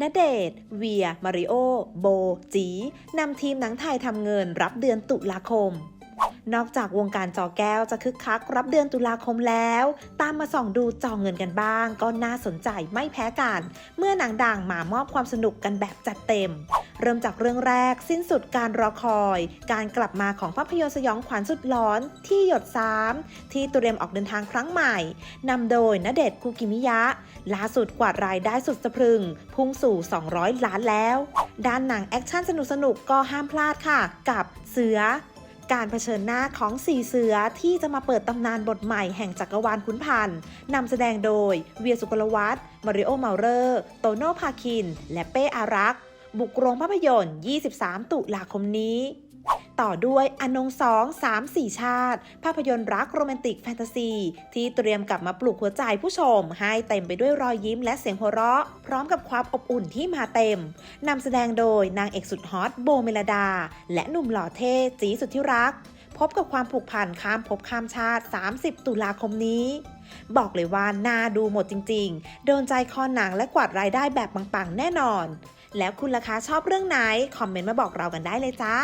ณเดชเวีย มาริโอ โบ จี นำทีมหนังไทยทำเงินรับเดือนตุลาคม นอกจากวงการจอแก้วจะคึกคักรับเดือนตุลาคมแล้ว ตามมาส่องดูจอเงินกันบ้าง ก็น่าสนใจไม่แพ้กัน เมื่อหนังดังมามอบความสนุกกันแบบจัดเต็ม เริ่มจากเรื่องแรกสิ้นสุดการรอคอย การกลับมาของภาพยนตร์สยองขวัญสุดร้อน ที่หยดซ้ำที่เตรียมออกเดินทางครั้งใหม่นำโดยณเดชคูกิมิยะล่าสุดกวาดรายได้สุดสะพรึง พุ่งสู่ 200 ล้านแล้ว ด้านหนังแอคชั่นสนุกๆก็ห้ามพลาดค่ะ กับเสือ การเผชิญหน้าของสี่เสือที่จะมาเปิดตำนานบทใหม่แห่งจักรวาลขุนพันธ์นำแสดงโดย เวียสุกลวัฒน์มาริโอเมาเรอร์ โตโน่พาคิน และเป้อารักษ์ บุกโรงภาพยนตร์ 23 ตุลาคมนี้ ต่อด้วยอนงสองสามสี่ชาติ ภาพยนตร์รักโรแมนติกแฟนตาซี ที่เตรียมกลับมาปลุกหัวใจผู้ชม ให้เต็มไปด้วยรอยยิ้มและเสียงหัวเราะ พร้อมกับความอบอุ่นที่มาเต็มนำแสดงโดยนางเอกสุดฮอตโบเมลดา และหนุ่มหล่อเท่จีสุดที่รัก พบกับความผูกพันข้ามภพข้ามชาติ 30 ตุลาคมนี้บอกเลยว่าน่าดูหมดจริงๆ โดนใจคอหนังและกวาดรายได้แบบปังๆ แน่นอน แล้วคุณล่ะคะชอบเรื่องไหน คอมเมนต์มาบอกเรากันได้เลยจ้า